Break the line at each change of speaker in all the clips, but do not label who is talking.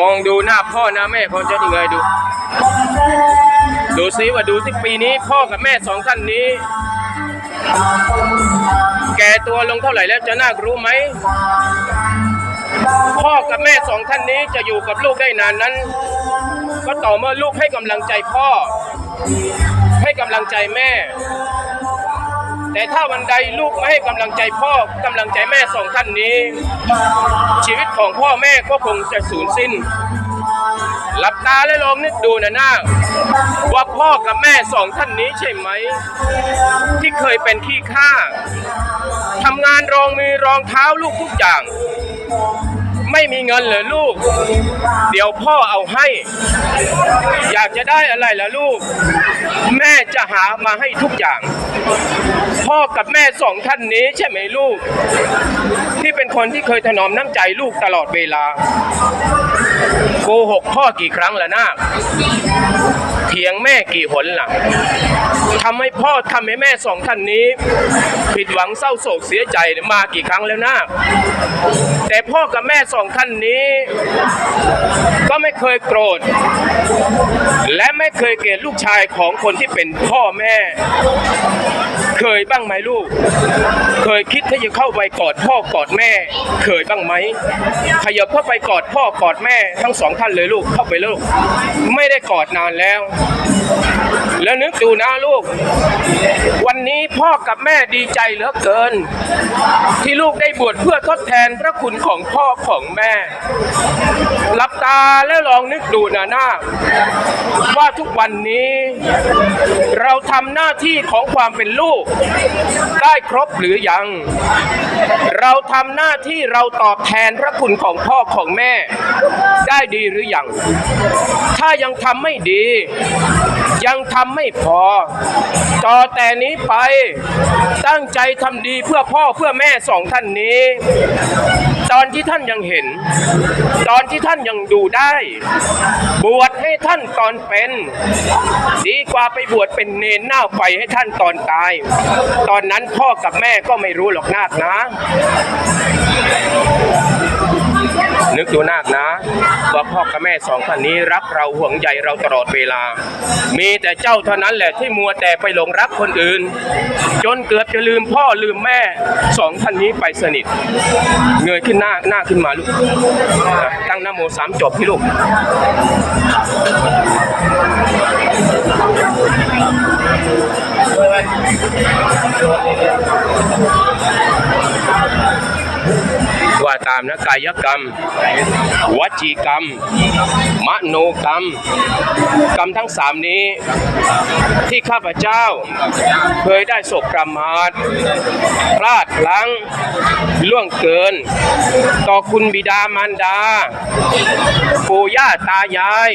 มองดูหน้าพ่อหน้าแม่เขาจะยังไงดู ดูซิว่าดูสิปีนี้พ่อกับแม่สองท่านนี้ แก่ตัวลงเท่าไหร่แล้วจะน่ารู้ไหม พ่อกับแม่สองท่านนี้จะอยู่กับลูกได้นานนั้น ก็ต่อเมื่อลูกให้กำลังใจพ่อ ให้กำลังใจแม่ แต่ถ้าวันใดลูกไม่ให้กำลังใจพ่อกำลังใจแม่สองท่านนี้ ชีวิตของพ่อแม่ก็คงจะสูญสิ้น หลับตาและลองนึกดูนะนาว่าพ่อกับแม่สองท่านนี้ใช่ไหม ที่เคยเป็นขี้ข้าทำงานรองมือรองเท้าลูกทุกอย่าง ไม่มีเงินเหรอลูก เดี๋ยวพ่อเอาให้ อยากจะได้อะไรล่ะลูก แม่ จะหามาให้ทุกอย่าง พ่อกับแม่สองท่านนี้ใช่ไหมลูก ที่เป็นคนที่เคยถนอมน้ำใจลูกตลอดเวลา โกหกพ่อกี่ครั้งแล้วนาเถียงแม่กี่หนล่ะทำให้พ่อทำให้แม่สองท่านนี้ ผิดหวังเศร้าโศกเสียใจมากี่ครั้งแล้วนาแต่พ่อกับแม่สองท่านนี้ ไม่เคยโกรธ และไม่เคยเกลียดลูกชายของคนที่เป็นพ่อแม่ เคยบ้างไหมลูก เคยคิดที่จะเข้าไปกอดพ่อกอดแม่ เคยบ้างไหมขยับเข้าไปกอดพ่อกอดแม่ทั้งสองท่านเลยลูกเข้าไปลูก ไม่ได้กอดนานแล้ว แล้วนึกดูนะลูก วันนี้พ่อกับแม่ดีใจเหลือเกิน ที่ลูกได้บวชเพื่อทดแทนพระคุณของพ่อของแม่หลับตาแล้วลองนึกดูนะนาว่าทุกวันนี้ เราทำหน้าที่ของความเป็นลูก ได้ครบหรือยัง เราทำหน้าที่เราตอบแทนพระคุณของพ่อของแม่ ได้ดีหรือยัง ถ้ายังทำไม่ดี ยังทำไม่พอ ต่อแต่นี้ไปตั้งใจทำดีเพื่อพ่อเพื่อแม่สองท่านนี้ ตอนที่ท่านยังเห็น ตอนที่ท่านยังดูได้ บวชให้ท่านตอนเป็น ดีกว่าไปบวชเป็นเนนหน้าไฟให้ท่านตอนตาย ตอนนั้นพ่อกับแม่ก็ไม่รู้หรอกนาคนะ นึกดูนาคนะว่าพ่อกับแม่สองท่านนี้รักเราห่วงใยเราตลอดเวลา มีแต่เจ้าเท่านั้นแหละที่มัวแต่ไปหลงรักคนอื่น จนเกือบจะลืมพ่อลืมแม่สองท่านนี้ไปสนิท เงยขึ้นหน้าหน้าขึ้นมาลูกตั้งนะโมสามจบพี่ลูก ว่าตามนะกายกรรม วจีกรรม มโนกรรม กรรมทั้งสามนี้ ที่ข้าพเจ้า เคยได้ศกประมาทพลาดพลั้งล่วงเกิน ต่อคุณบิดามารดาปู่ย่าตายาย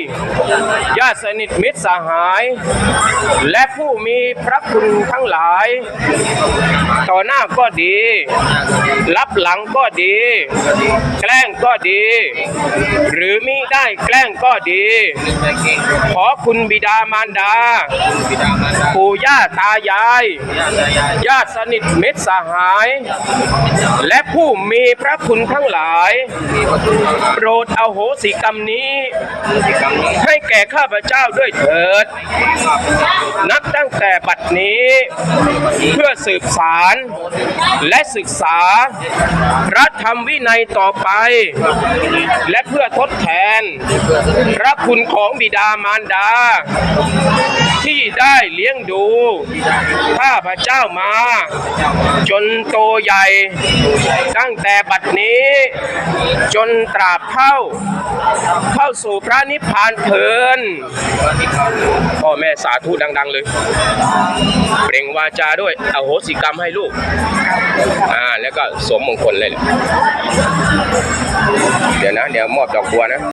ญาติสนิทมิตรสหาย และผู้มีพระคุณทั้งหลาย ต่อหน้าก็ดี รับหลังก็ดีแกล้งก็ดี หรือมิได้แกล้งก็ดี ขอคุณบิดามารดา ปู่ย่าตายาย ญาติสนิทมิตรสหาย และผู้มีพระคุณทั้งหลาย โปรดเอาโหสิกรรมนี้ ให้แก่ข้าพเจ้าด้วยเถิด นับตั้งแต่บัดนี้ เพื่อสืบสารและศึกษาร ธรรมวินัยต่อไป และเพื่อทดแทนพระคุณของบิดามารดา เลี้ยงดูข้าพระเจ้ามา จนโตใหญ่ ตั้งแต่บัดนี้ จนตราบเท่า เข้าสู่พระนิพพานเถินพ่อแม่สาธุดัง ๆ เลย เปล่งวาจาด้วยอโหสิกรรมให้ลูก อ่า แล้วก็สมมงคลเลย เดี๋ยวนะ เดี๋ยวมอบดอกบัวนะ